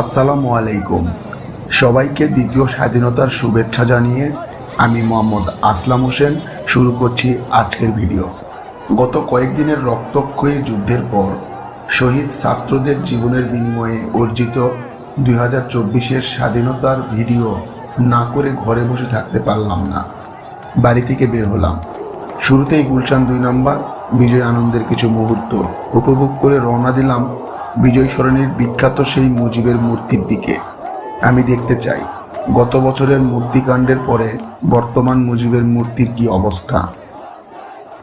আসসালামু আলাইকুম। সবাইকে দ্বিতীয় স্বাধীনতার শুভেচ্ছা জানিয়ে আমি মোহাম্মদ আসলাম হোসেন, শুরু করছি আজকের ভিডিও। গত কয়েকদিনের রক্তক্ষয়ী যুদ্ধের পর শহীদ ছাত্রদের জীবনের বিনিময়ে অর্জিত দুই হাজার চব্বিশের স্বাধীনতার ভিডিও না করে ঘরে বসে থাকতে পারলাম না। বাড়ি থেকে বের হলাম। শুরুতেই গুলশান দুই নম্বর বিজয় আনন্দের কিছু মুহূর্ত উপভোগ করে রওনা দিলাম বিজয় সরণির বিখ্যাত সেই মুজিবের মূর্তির দিকে। আমি দেখতে চাই, গত বছরের মূর্তিকাণ্ডের পরে বর্তমান মুজিবের মূর্তির কি অবস্থা?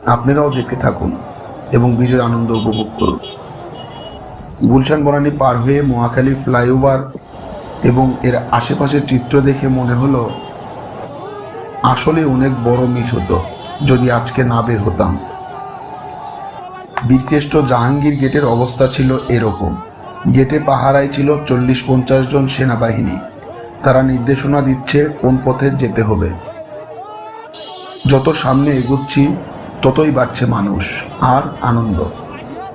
আপনারাও দেখতে থাকুন এবং বিজয় আনন্দ উপভোগ করুন। গুলশান বনানী পার হয়ে মহাখালী ফ্লাইওভার এবং এর আশেপাশের চিত্র দেখে মনে হলো আসলে অনেক বড় মিস হতো, যদি আজকে না বের হতাম। বীরশ্রেষ্ঠ জাহাঙ্গীর গেটের অবস্থা ছিল এরকম। গেটে পাহারায় ছিল চল্লিশ পঞ্চাশ জন সেনাবাহিনী। তারা নির্দেশনা দিচ্ছে কোন পথে যেতে হবে। যত সামনে এগুচ্ছি, ততই বাড়ছে মানুষ আর আনন্দ।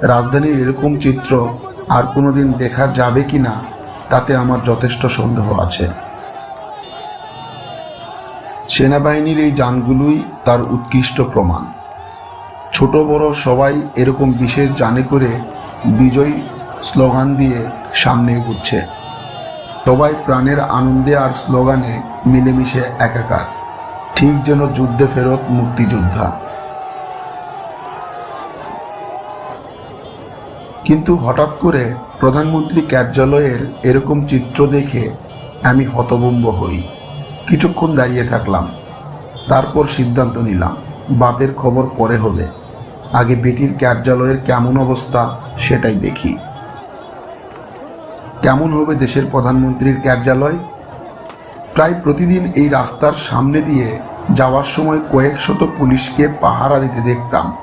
রাজধানীর এরকম চিত্র আর কোনোদিন দেখা যাবে কি না, তাতে আমার যথেষ্ট সন্দেহ আছে। সেনাবাহিনীর এই যানগুলোই তার উৎকৃষ্ট প্রমাণ। ছোট বড় সবাই এরকম বিশেষ জানে করে বিজয় স্লোগান দিয়ে সামনে এগুচ্ছে। সবাই প্রাণের আনন্দে আর স্লোগানে মিলেমিশে একাকার। ঠিক যেন যুদ্ধে ফেরত মুক্তিযোদ্ধা। কিন্তু হঠাৎ করে প্রধানমন্ত্রী কার্যালয়ের এরকম চিত্র দেখে আমি হতভম্ব হই। কিছুক্ষণ দাঁড়িয়ে থাকলাম। তারপর সিদ্ধান্ত নিলাম, বাপের খবর পরে হবে। আগে বেটির কার্যালয়ের কেমন অবস্থা সেটাই দেখি। কেমন হবে দেশের প্রধানমন্ত্রীর কার্যালয়? প্রায় প্রতিদিন এই রাস্তার সামনে দিয়ে যাওয়ার সময় কয়েক শত পুলিশকে পাহারা দিতে দেখতাম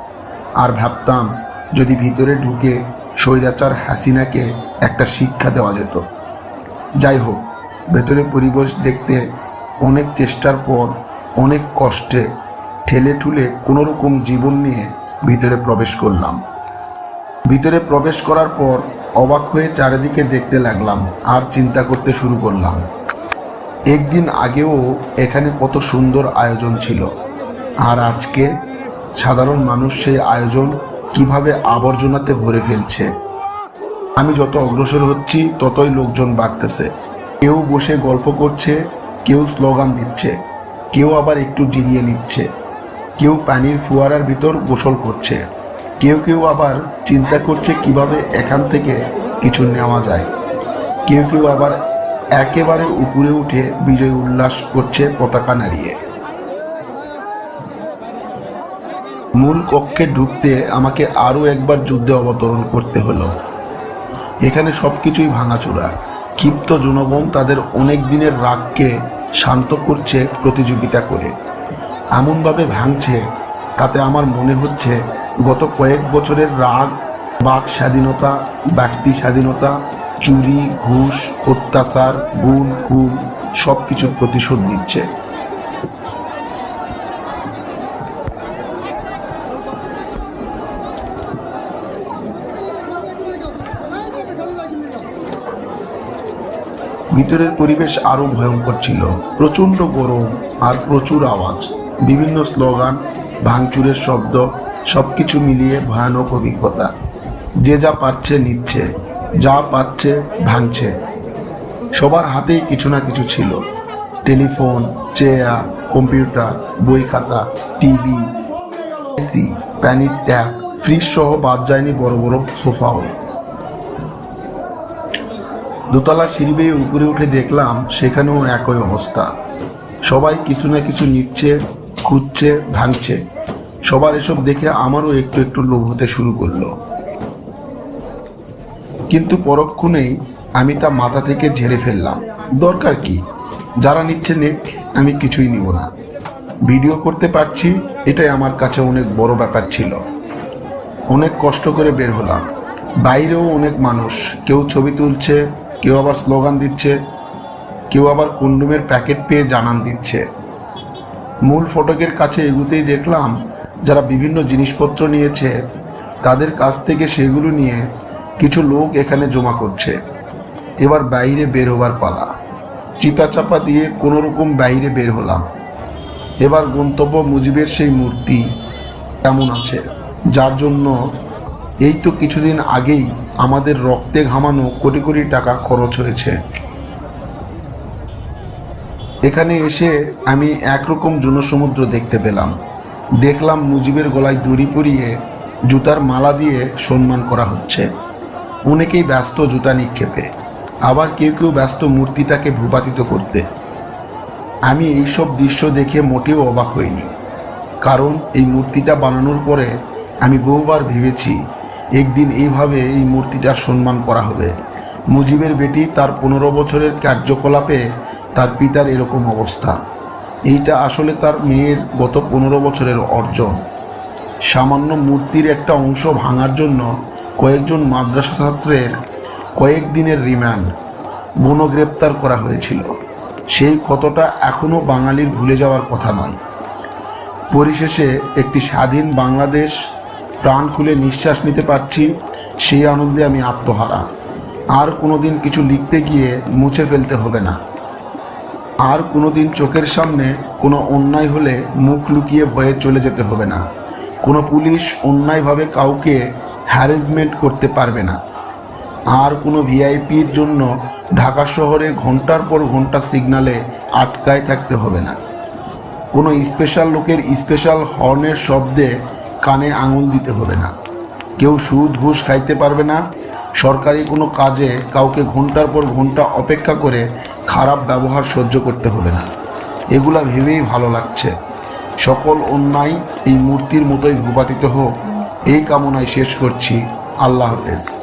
আর ভাবতাম যদি ভিতরে ঢুকে স্বৈরাচার হাসিনাকে একটা শিক্ষা দেওয়া যেত। যাই হোক, ভেতরে পরিবেশ দেখতে অনেক চেষ্টার পর অনেক কষ্টে ঠেলে ঠুলে কোনো রকম জীবন নিয়ে ভিতরে প্রবেশ করলাম। ভিতরে প্রবেশ করার পর অবাক হয়ে চারিদিকে দেখতে লাগলাম আর চিন্তা করতে শুরু করলাম। একদিন আগেও এখানে কত সুন্দর আয়োজন ছিল। আর আজকে সাধারণ মানুষ সেই আয়োজন কীভাবে আবর্জনাতে ভরে ফেলছে। আমি যত অগ্রসর হচ্ছি, ততই লোকজন বাড়তেছে। কেউ বসে গল্প করছে, কেউ স্লোগান দিচ্ছে, কেউ আবার একটু জিরিয়ে নিচ্ছে। কেউ পানির ফুয়ারার ভিতর গোসল করছে। কেউ কেউ আবার চিন্তা করছে কীভাবে এখান থেকে কিছু নেওয়া যায়। কেউ কেউ আবার একেবারে উপরে উঠে বিজয় উল্লাস করছে পতাকা নাড়িয়ে। মূল কক্ষে ঢুকতে আমাকে আরও একবার যুদ্ধে অবতরণ করতে হলো। এখানে সব কিছুই ভাঙাচোরা। ক্ষিপ্ত জনগণ তাদের অনেক দিনের রাগকে শান্ত করছে প্রতিযোগিতা করে। এমনভাবে ভাঙছে তাতে আমার মনে হচ্ছে গত কয়েক বছরের রাগ, বাক স্বাধীনতা, ব্যক্তি স্বাধীনতা, চুরি, ঘুষ, অত্যাচার গুণ খুন সব কিছুর প্রতিশোধ নিচ্ছে। ভিতরের পরিবেশ আরও ভয়ঙ্কর ছিল। প্রচণ্ড গরম আর প্রচুর আওয়াজ। বিভিন্ন স্লোগান, ভাঙচুরের শব্দ সব কিছু মিলিয়ে ভয়ানক অভিজ্ঞতা। যে যা পাচ্ছে নিচ্ছে, যা পাচ্ছে ভাঙছে। সবার হাতেই কিছু না কিছু ছিল। টেলিফোন, চেয়ার, কম্পিউটার, বই খাতা, টিভি, এসি প্যানির ট্যাপ ফ্রিজ সহ বাদ যায়নি বড় বড় সোফাও। দোতলা সিঁড়ি বেয়ে উপরে উঠে দেখলাম সেখানেও একই অবস্থা। সবাই কিছু না কিছু নিচ্ছে খুঁজছে, ভাঙছে। সবার এসব দেখে আমারও একটু একটু লোভ হতে শুরু করল। কিন্তু পরক্ষণেই আমি তা মাথা থেকে ঝেড়ে ফেললাম। দরকার কি? যারা নিচ্ছে নেট, আমি কিছুই নিব না। ভিডিও করতে পারছি, এটাই আমার কাছে অনেক বড় ব্যাপার ছিল। অনেক কষ্ট করে বের হলাম। বাইরেও অনেক মানুষ। কেউ ছবি তুলছে, কেউ আবার স্লোগান দিচ্ছে, কেউ আবার কন্ডুমের প্যাকেট পেয়ে জানান দিচ্ছে। মূল ফটকের কাছে এগুতেই দেখলাম, যারা বিভিন্ন জিনিসপত্র নিয়েছে, তাদের কাছ থেকে সেগুলো নিয়ে কিছু লোক এখানে জমা করছে। এবার বাইরে বের হবার পালা। চিপা চাপা দিয়ে কোনো রকম বাইরে বের হলাম। এবার গন্তব্য মুজিবের সেই মূর্তি কেমন আছে? যার জন্য এই তো কিছুদিন আগেই আমাদের রক্তে ঘামানো কোটি কোটি টাকা খরচ হয়েছে। এখানে এসে আমি একরকম জনসমুদ্র দেখতে পেলাম। দেখলাম মুজিবের গলায় দড়ি পরিয়ে জুতার মালা দিয়ে সম্মান করা হচ্ছে। অনেকেই ব্যস্ত জুতা নিক্ষেপে, আবার কেউ কেউ ব্যস্ত মূর্তিটাকে ভূপাতিত করতে। আমি এইসব দৃশ্য দেখে মোটেও অবাক হইনি, কারণ এই মূর্তিটা বানানোর পরে আমি বহুবার ভেবেছি, একদিন এইভাবে এই মূর্তিটার সম্মান করা হবে। মুজিবের বেটি তার পনেরো বছরের কার্যকলাপে তার পিতার এরকম অবস্থা। এইটা আসলে তার মেয়ের গত পনেরো বছরের অর্জন। সামান্য মূর্তির একটা অংশ ভাঙার জন্য কয়েকজন মাদ্রাসা ছাত্রের কয়েক দিনের রিমান্ড গণগ্রেপ্তার করা হয়েছিল। সেই ক্ষতটা এখনও বাঙালির ভুলে যাওয়ার কথা নয়। পরিশেষে একটি স্বাধীন বাংলাদেশ প্রাণ খুলে নিঃশ্বাস নিতে পারছি, সেই আনন্দে আমি আত্মহারা। আর কোনোদিন কিছু লিখতে গিয়ে মুছে ফেলতে হবে না। আর কোনোদিন চোখের সামনে কোনো অন্যায় হলে মুখ লুকিয়ে ভয়ে চলে যেতে হবে না। কোনো পুলিশ অন্যায়ভাবে কাউকে হ্যারেসমেন্ট করতে পারবে না। আর কোনো ভিআইপির জন্য ঢাকা শহরে ঘণ্টার পর ঘণ্টা সিগনালে আটকায় থাকতে হবে না। কোনো স্পেশাল লোকের স্পেশাল হর্নের শব্দে কানে আঙুল দিতে হবে না। কেউ সুদ ঘুষ খাইতে পারবে না। সরকারি কোনো কাজে কাউকে ঘণ্টার পর ঘণ্টা অপেক্ষা করে খারাপ ব্যবহার সহ্য করতে হবে না। এগুলা ভেবেই ভালো লাগছে। সকল অন্যায় এই মূর্তির মতোই ভূপাতিত হোক। এই কামনায় শেষ করছি। আল্লাহ হাফেজ।